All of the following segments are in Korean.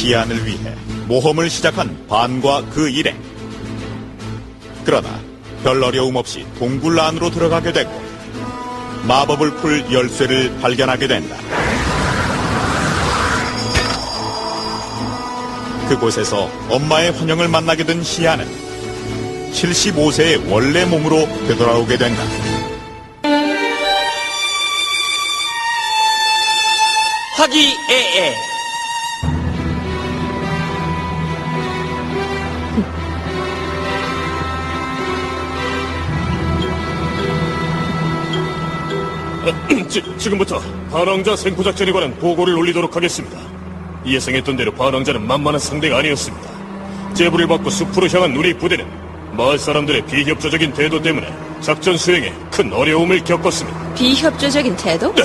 시안을 위해 모험을 시작한 반과 그 일행. 그러나 별 어려움 없이 동굴 안으로 들어가게 되고 마법을 풀 열쇠를 발견하게 된다. 그곳에서 엄마의 환영을 만나게 된 시안은 75세의 원래 몸으로 되돌아오게 된다. 화기애애. 지, 지금부터 반왕자 생포 작전에 관한 보고를 올리도록 하겠습니다. 예상했던 대로 반왕자는 만만한 상대가 아니었습니다. 제부를 받고 숲으로 향한 우리 부대는 마을 사람들의 비협조적인 태도 때문에 작전 수행에 큰 어려움을 겪었습니다. 비협조적인 태도? 네.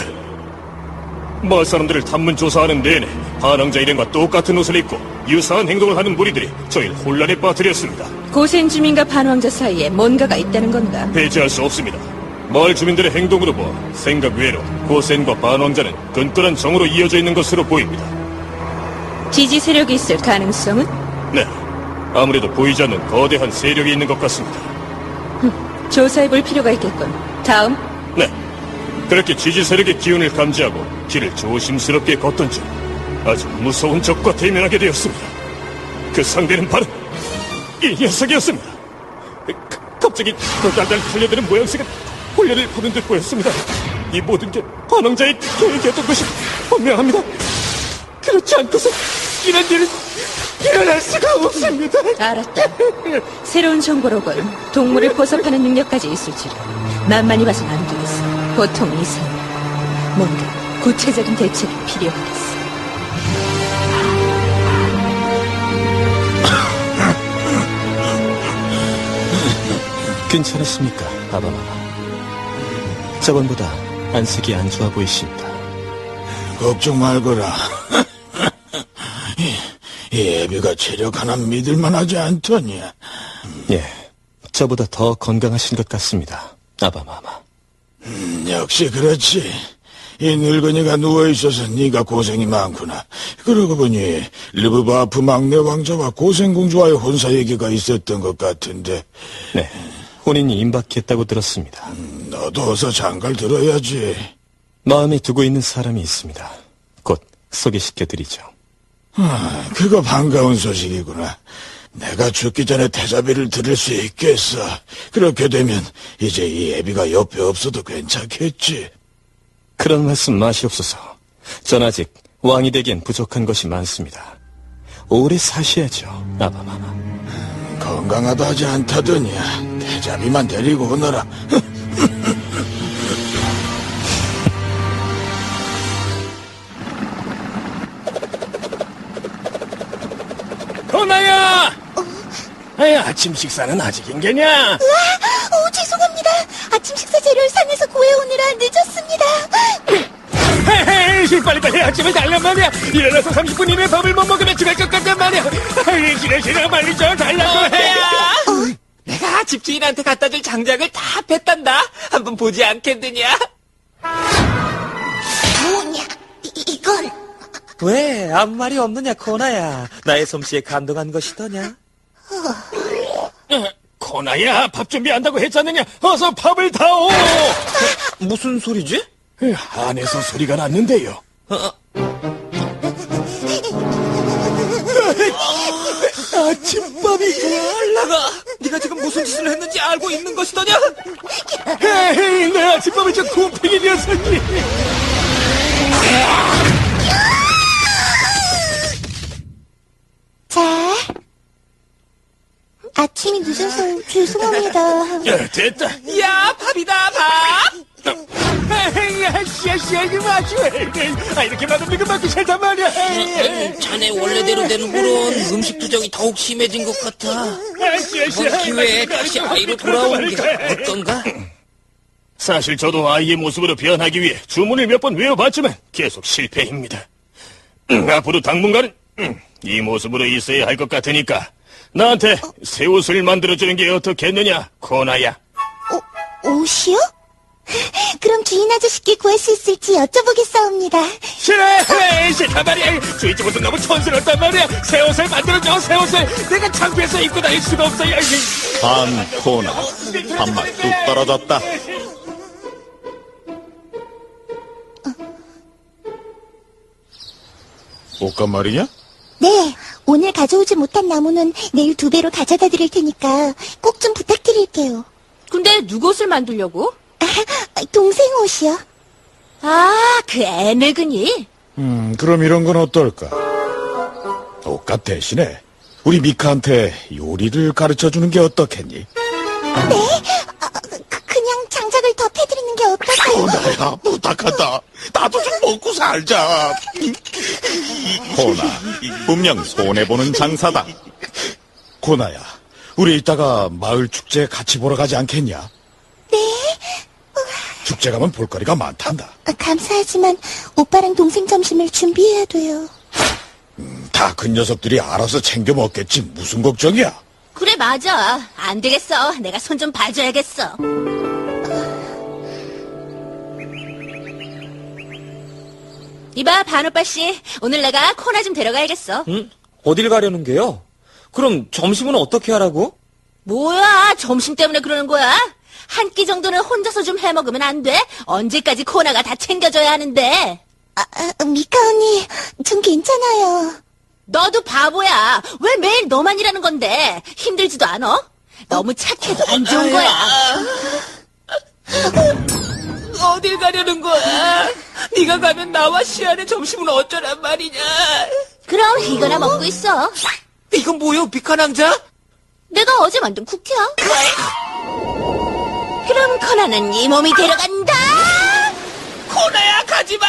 마을 사람들을 탐문 조사하는 내내 반왕자 일행과 똑같은 옷을 입고 유사한 행동을 하는 무리들이 저희를 혼란에 빠뜨렸습니다. 고생 주민과 반왕자 사이에 뭔가가 있다는 건가? 배제할 수 없습니다. 마을 주민들의 행동으로 보아 생각 외로 고센과 반왕자는 끈끈한 정으로 이어져 있는 것으로 보입니다. 지지 세력이 있을 가능성은? 네. 아무래도 보이지 않는 거대한 세력이 있는 것 같습니다. 조사해 볼 필요가 있겠군. 다음, 네. 그렇게 지지 세력의 기운을 감지하고 길을 조심스럽게 걷던 중 아주 무서운 적과 대면하게 되었습니다. 그 상대는 바로 이 녀석이었습니다. 가- 갑자기 달달 달려드는 모양새가 혼례를 보는 듯 보였습니다. 이 모든 게 반왕자의 계획이었던 것이 분명합니다. 그렇지 않고서 이런 일은 일어날 수가 없습니다. 알았다. 새로운 정보로군. 동물을 포섭하는 능력까지 있을 줄은 만만히 봐선 안 되겠어. 보통 이상. 뭔가 구체적인 대책이 필요하겠어. 괜찮으십니까, 아바마마? 저번보다 안색이 안 좋아 보이십니다. 걱정 말거라. 이, 이 애비가 체력 하나 믿을만하지 않더냐. 예, 저보다 더 건강하신 것 같습니다, 아바마마. 음, 역시 그렇지. 이 늙은이가 누워있어서 네가 고생이 많구나. 그러고 보니 르브바프 막내 왕자와 고생공주와의 혼사 얘기가 있었던 것 같은데 네, 혼인이 임박했다고 들었습니다. 너도 어서 장갈 들어야지. 마음에 두고 있는 사람이 있습니다. 곧 소개시켜드리죠. 아, 그거 반가운 소식이구나. 내가 죽기 전에 태자비를 들을 수 있겠어. 그렇게 되면 이제 이 애비가 옆에 없어도 괜찮겠지. 그런 말씀 마시옵소서. 전 아직 왕이 되기엔 부족한 것이 많습니다. 오래 사셔야죠, 아바마마. 건강하다 하지 않다더냐. 태자비만 데리고 오너라. 건아야! 아야, 아침 식사는 아직인 게냐? 오 죄송합니다 아침 식사 재료를 산에서 구해오느라 늦었습니다 헤헤, 빨리빨리 아침을 달란 말이야. 일어나서 30분 이내 밥을 못 먹으면 죽을 것 같단 말이야. 싫어, 싫어, 빨리 좀 달라고 해. 내가 집주인한테 갖다 줄 장작을 다 뺐단다. 한번 보지 않겠느냐? 뭐냐 이, 이건 왜 아무 말이 없느냐 코나야. 나의 솜씨에 감동한 것이더냐? 코나야, 밥 준비한다고 했잖느냐? 어서 밥을 다오! 무슨 소리지? 안에서 소리가 났는데요. 아침밥이 알라가 네가 지금 무슨 짓을 했는지 알고 있는 것이더냐? 에이, 내 아침밥이 저 곰팽이 녀석이! 자. 아침이 늦어서 죄송합니다. 야, 됐다. 야 밥이다 밥! 아, 이렇게 많은 미금 받기 싫단 말이야. 에이, 자네 원래대로 되는구론 음식 투정이 더욱 심해진 것 같아. 이번 기회에 다시 아이로 돌아오는 게 어떤가? 사실 저도 아이의 모습으로 변하기 위해 주문을 몇 번 외워봤지만 계속 실패입니다. 음, 앞으로 당분간은 음, 이 모습으로 있어야 할 것 같으니까 나한테 새 옷을 만들어주는 게 어떻겠느냐, 코나야. 오, 옷이요? 그럼 주인 아저씨께 구할 수 있을지 여쭤보겠사옵니다. 싫어! 싫단 말이야! 주인집은 너무 촌스럽단 말이야! 새 옷을 만들어줘, 새 옷을! 내가 창피해서 입고 다닐 수가 없어요! 반 코나 밥맛 뚝 떨어졌다. 옷값 말이냐? 네, 오늘 가져오지 못한 나무는 내일 두 배로 가져다 드릴 테니까 꼭 좀 부탁드릴게요. 근데 누구 옷을 만들려고? 아, 동생 옷이요? 아, 그 애늙은이? 음, 그럼 이런 건 어떨까? 옷값 대신에 우리 미카한테 요리를 가르쳐 주는 게 어떻겠니? 네? 아, 그, 그냥 장작을 더 패드리는 게 어떨까요? 나야 부탁한다. 나도 좀 먹고 살자. 코나 분명 손해보는 장사다. 고나야, 우리 이따가 마을 축제 같이 보러 가지 않겠냐? 네? 축제 가면 볼거리가 많단다. 아, 감사하지만 오빠랑 동생 점심을 준비해야 돼요. 다그 녀석들이 알아서 챙겨 먹겠지. 무슨 걱정이야? 그래, 맞아. 안 되겠어. 내가 손 좀 봐줘야겠어. 이봐, 반오빠 씨. 오늘 내가 코나 좀 데려가야겠어. 응? 어딜 가려는 게요? 그럼 점심은 어떻게 하라고? 뭐야, 점심 때문에 그러는 거야? 한 끼 정도는 혼자서 좀 해먹으면 안 돼? 언제까지 코나가 다 챙겨줘야 하는데? 아, 아, 미카 언니, 전 괜찮아요. 너도 바보야. 왜 매일 너만 일하는 건데? 힘들지도 않아? 너무 착해도 안 좋은 거야. 어딜 가려는 거야? 네가 가면 나와 시안의 점심은 어쩌란 말이냐? 그럼 이거나 먹고 있어. 이건 뭐요, 비카낭자? 내가 어제 만든 쿠키야. 그럼 코나는 이 몸이 데려간다. 코나야 가지 마!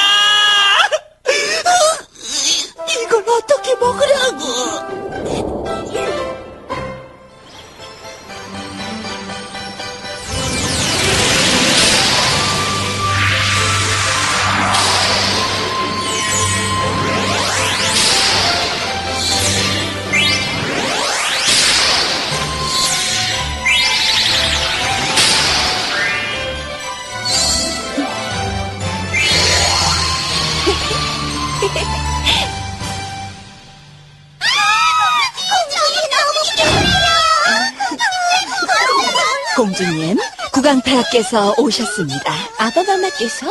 국왕폐하께서 오셨습니다. 아바마마께서?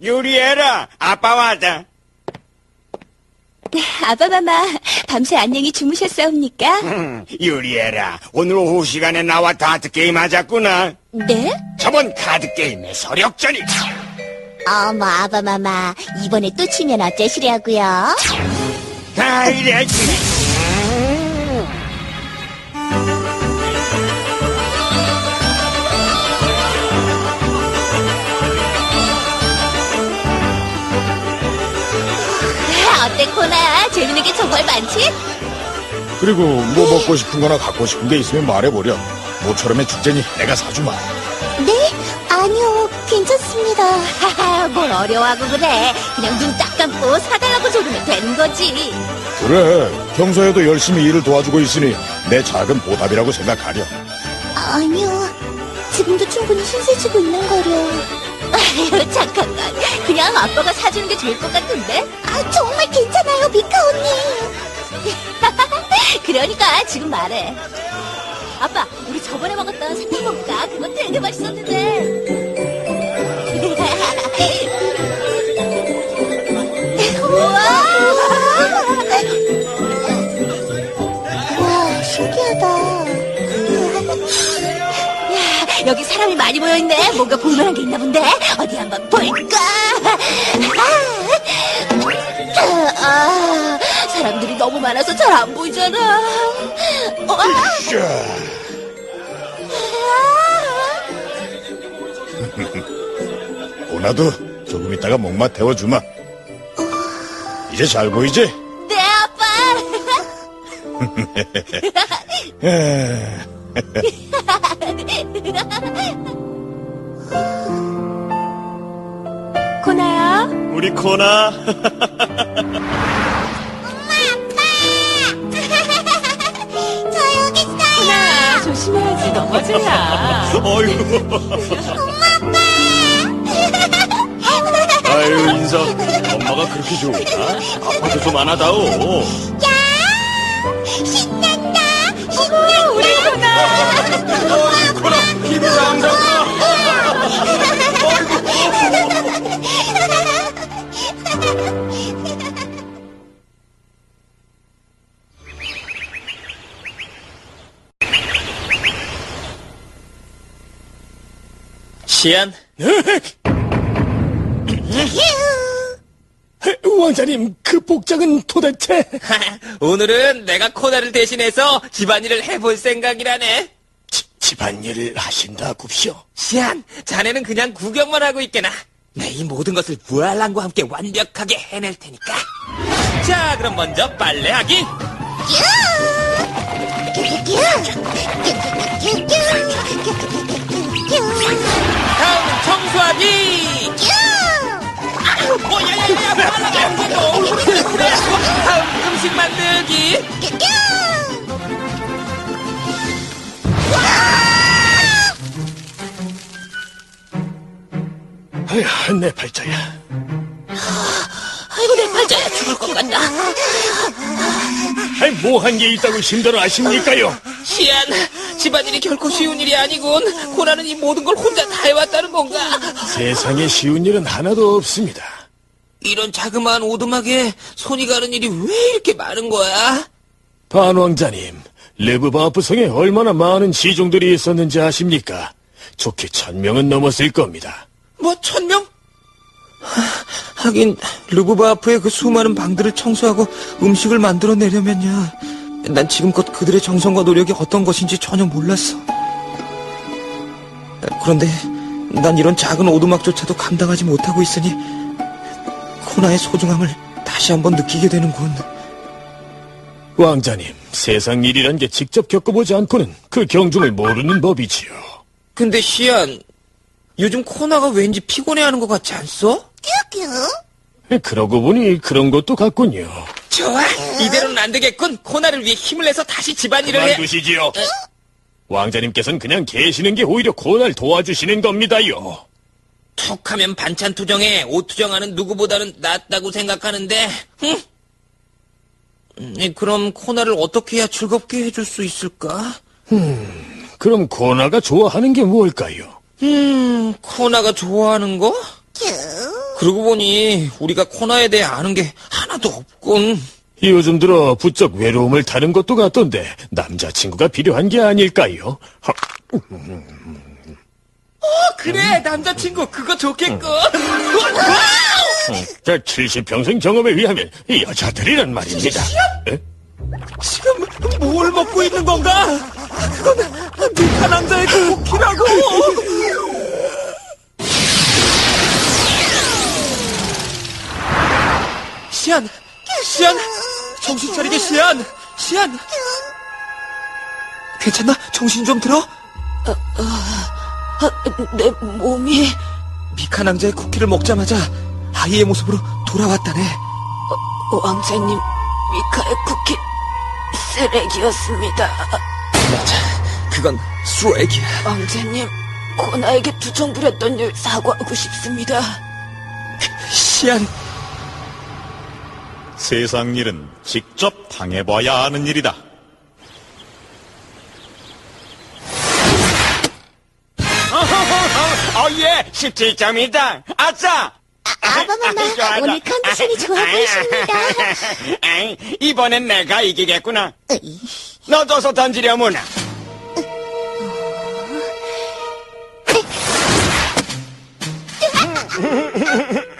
유리해라 아빠 왔다 네, 아바마마, 밤새 안녕히 주무셨사옵니까? 음, 유리해라 오늘 오후 시간에 나와 다트게임 하자꾸나 네? 저번 카드게임의 서력전이 어머, 아바마마, 이번에 또 치면 어쩌시려고요? 아 이래 어 재밌는 게 정말 많지? 그리고 뭐 먹고 싶은 거나 갖고 싶은 게 있으면 말해보렴. 모처럼의 축제니 내가 사주마. 네? 아니요, 괜찮습니다. 하하, 뭘 어려워하고 그래. 그냥 눈 딱 감고 사달라고 조르면 되는 거지. 그래, 평소에도 열심히 일을 도와주고 있으니 내 작은 보답이라고 생각하렴. 아니요, 지금도 충분히 신세 지고 있는 거려. 착한 건. 그냥 아빠가 사주는 게 좋을 것 같은데? 아, 정말 괜찮아요, 미카 언니. 그러니까 지금 말해. 아빠, 우리 저번에 먹었던 사탕 먹을까? 그거 되게 맛있었는데. 우와, 신기하다. 여기 사람이 많이 모여있네. 뭔가 볼만한 게 있나 본데. 어디 한번 볼까? 아, 아, 사람들이 너무 많아서 잘 안 보이잖아. 어, 고나도 조금 있다가 목맛 태워주마. 이제 잘 보이지? 네, 아빠. 코나야. 우리 코나. 저 여기 있어요. 야, 조심해야지. 넘어져야. 어이구. 아유, 인사. 엄마가 그렇게 좋을까? 아빠도 좀 안아다오. 신 우리 기분. 시안, 왕자님, 그 복장은 도대체... 오늘은 내가 코나를 대신해서 집안일을 해볼 생각이라네. 집안일을 하신다굽쇼. 시안, 자네는 그냥 구경만 하고 있게나. 내 이 모든 것을 부활랑과 함께 완벽하게 해낼 테니까. 자, 그럼 먼저 빨래하기. 다음은 청소하기. 어, 야 야 야 야, 빨라가 언제 그래, 다음 음식 만들기. 아휴, 내 팔자야. 아이고 내 팔자야 죽을 것 같다. 아이, 뭐한 게 있다고 힘들어 하십니까요? 시안, 집안일이 결코 쉬운 일이 아니군. 코나는 이 모든 걸 혼자 다 해왔다는 건가? 세상에 쉬운 일은 하나도 없습니다. 이런 자그마한 오두막에 손이 가는 일이 왜 이렇게 많은 거야? 반왕자님, 레브바프성에 얼마나 많은 시종들이 있었는지 아십니까? 좋게 천 명은 넘었을 겁니다. 뭐 천명? 하, 하긴 르브바프의 그 수많은 방들을 청소하고 음식을 만들어내려면야 난 지금껏 그들의 정성과 노력이 어떤 것인지 전혀 몰랐어. 그런데 난 이런 작은 오두막조차도 감당하지 못하고 있으니 코나의 소중함을 다시 한번 느끼게 되는군. 왕자님, 세상 일이란 게 직접 겪어보지 않고는 그 경중을 모르는 법이지요. 근데 시안, 요즘 코나가 왠지 피곤해하는 것 같지 않소? 그러고 보니 그런 것도 같군요. 좋아, 이대로는 안 되겠군. 코나를 위해 힘을 내서 다시 집안일을 해. 그만두시지요. 왕자님께서는 그냥 계시는 게 오히려 고날 도와주시는 겁니다요. 툭 하면 반찬 투정에 옷 투정하는 누구보다는 낫다고 생각하는데, 흠? 음, 그럼 코나를 어떻게 해야 즐겁게 해줄 수 있을까? 그럼 고나가 좋아하는 게 뭘까요? 음, 코나가 좋아하는 거? 그러고 보니 우리가 코나에 대해 아는 게 하나도 없군. 요즘 들어 부쩍 외로움을 타는 것도 같던데 남자친구가 필요한 게 아닐까요? 하, 그래, 남자친구 그거 좋겠군. 저 70평생 경험에 의하면 이 여자들이란 말입니다. 에? 지금 뭘 먹고 있는 건가? 그건 미카 남자의 쿠키라고. 시안, 시안, 정신 차리게 시안, 시안. 괜찮나? 정신 좀 들어? 내 몸이 미카 남자의 쿠키를 먹자마자 아이의 모습으로 돌아왔다네. 왕자님 미카의 쿠키 쓰레기였습니다. 맞아, 그건 쓰레기야. 왕자님 코나에게 투정 부렸던 일 사과하고 싶습니다. 시안. 세상 일은 직접 당해봐야 아는 일이다. 17점이다. 아싸! 아바마마, 좋아, 오늘. 컨디션이 좋아 보이십니다. 아이, 이번엔 내가 이기겠구나. 으이, 너도서 던지려무나.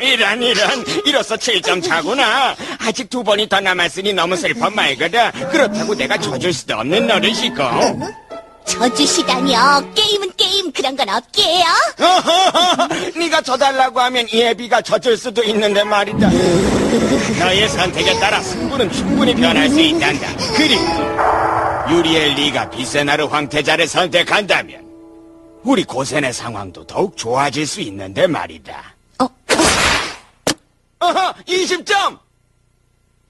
이런 이런. 이로써 7점 차구나. 아직 두 번이 더 남았으니 너무 슬퍼 말거다. 그렇다고 내가 져줄 수도 없는 너를 싣고. 져주시다니요. 게임은 게임, 그런 건 없게요. 네가 져달라고 하면 예비가 져줄 수도 있는데 말이다 너의 선택에 따라 승부는 충분히 변할 수 있단다 그리고 유리엘 네가 비세나르 황태자를 선택한다면 우리 고센의 상황도 더욱 좋아질 수 있는데 말이다 어? 어허 20점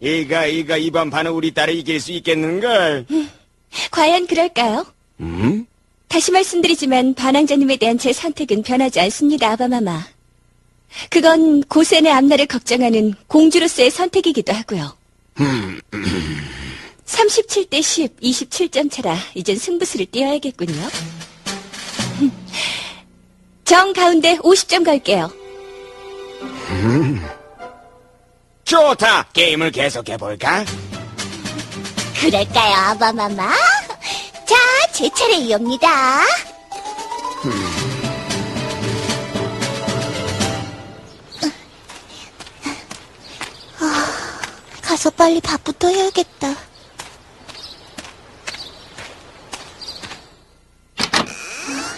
이가 이가 이번 판은 우리 딸을 이길 수 있겠는걸 과연 그럴까요? 음? 다시 말씀드리지만 반항자님에 대한 제 선택은 변하지 않습니다, 아바마마. 그건 고센의 앞날을 걱정하는 공주로서의 선택이기도 하고요. 37대 10, 27점 차라 이젠 승부수를 띄어야겠군요. 정 가운데 50점 갈게요. 좋다 게임을 계속해볼까? 그럴까요, 아바마마? 자, 제 차례이옵니다. 아, 가서 빨리 밥부터 해야겠다.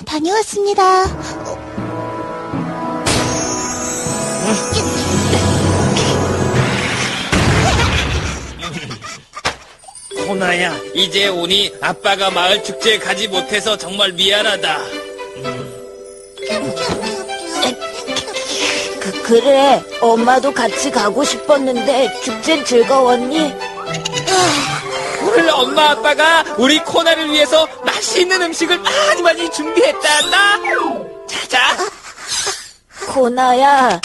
다녀왔습니다. 호나야, 이제 오니 아빠가 마을 축제에 가지 못해서 정말 미안하다. 그, 그래. 엄마도 같이 가고 싶었는데 축제 즐거웠니? 오늘 엄마 아빠가 우리 코나를 위해서 맛있는 음식을 많이 많이 준비했단다. 자자. 고나야.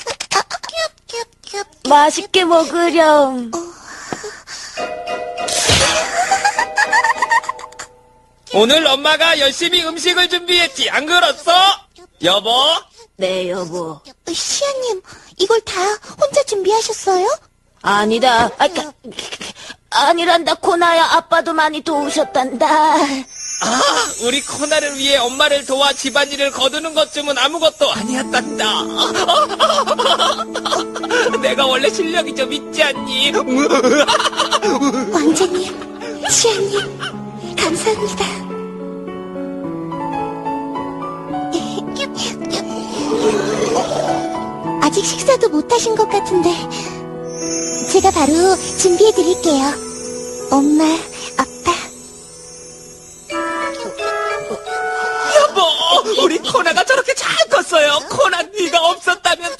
맛있게 먹으렴. 오늘 엄마가 열심히 음식을 준비했지, 안 그렇소? 여보? 네, 여보. 시아님, 이걸 다 혼자 준비하셨어요? 아니다. 아, 가- 아니란다, 코나야. 아빠도 많이 도우셨단다. 아, 우리 코나를 위해 엄마를 도와 집안일을 거두는 것쯤은 아무것도 아니었단다. 내가 원래 실력이 좀 있지 않니? 왕자님, 시아님, 감사합니다. 아직 식사도 못 하신 것 같은데, 제가 바로 준비해 드릴게요. 엄마, 아빠. 여보, 우리 코나가 저렇게 잘 컸어요. 코나 네가 없었다면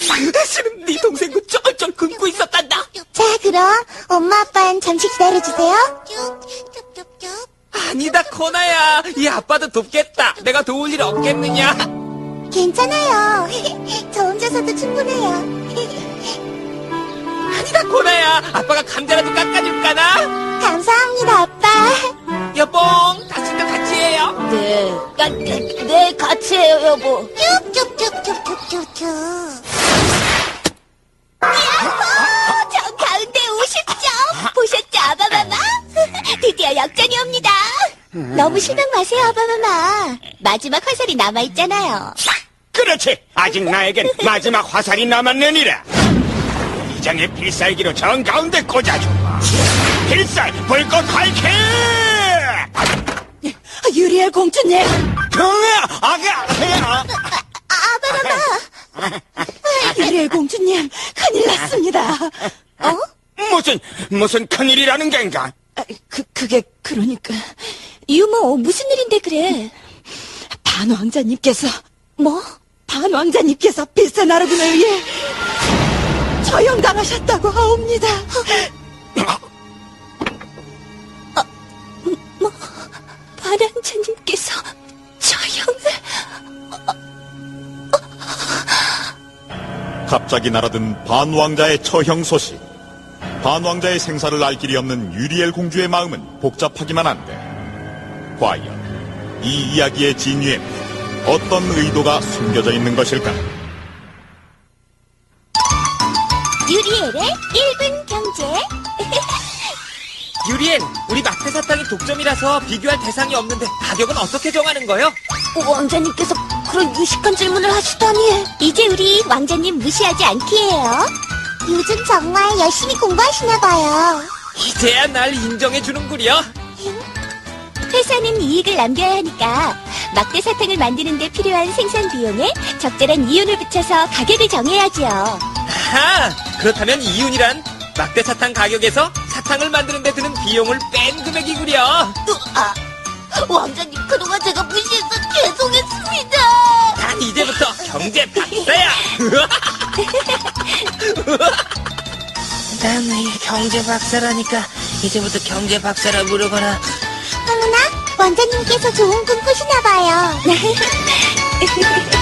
지금 네 동생도 쩔쩔 굶고 있었단다. 자, 그럼 엄마, 아빠는 잠시 기다려 주세요. 아니다, 코나야. 이 아빠도 돕겠다. 내가 도울 일 없겠느냐? 괜찮아요. 저 혼자서도 충분해요. 아니다, 코나야. 아빠가 감자라도 깎아줄까나? 감사합니다, 아빠. 여봉, 다시도 같이 해요. 네, 네, 네, 같이 해요, 여보. 쭉쭉쭉쭉쭉쭉쭉. 야호! 너무 실망 마세요, 아바마마. 마지막 화살이 남아있잖아요. 그렇지 아직 나에겐 마지막 화살이 남았느니라 이 장의 필살기로 정 가운데 꽂아주마 필살 불꽃 활캐 유리엘 공주님! 경아 아가 아, 아바마마! 유리엘 공주님, 큰일 났습니다. 어? 무슨 무슨 큰일이라는 겐가 아, 그, 그게, 그러니까. 유모, 무슨 일인데 그래? 반 왕자님께서, 뭐? 반 왕자님께서 빌세나르군을 위해 처형당하셨다고 하옵니다. 반왕자님께서 처형을... 갑자기 날아든 반 왕자의 처형 소식. 반왕자의 생사를 알 길이 없는 유리엘 공주의 마음은 복잡하기만 한데 과연 이 이야기의 진위에 어떤 의도가 숨겨져 있는 것일까? 유리엘의 1분 경제. 유리엔, 우리 마트 사탕이 독점이라서 비교할 대상이 없는데 가격은 어떻게 정하는 거요? 왕자님께서 그런 유식한 질문을 하시다니. 이제 우리 왕자님 무시하지 않기에요. 요즘 정말 열심히 공부하시나 봐요. 이제야 날 인정해 주는구려. 회사는 이익을 남겨야 하니까 막대 사탕을 만드는 데 필요한 생산 비용에 적절한 이윤을 붙여서 가격을 정해야지요. 아하, 그렇다면 이윤이란 막대 사탕 가격에서 사탕을 만드는 데 드는 비용을 뺀 금액이구려. 아, 왕자님 그동안 제가 무시해서 이제부터 경제 박사야. 난 경제 박사라니까 이제부터 경제 박사라 부르거라. 어머나, 왕자님께서 좋은 꿈 꾸시나 봐요.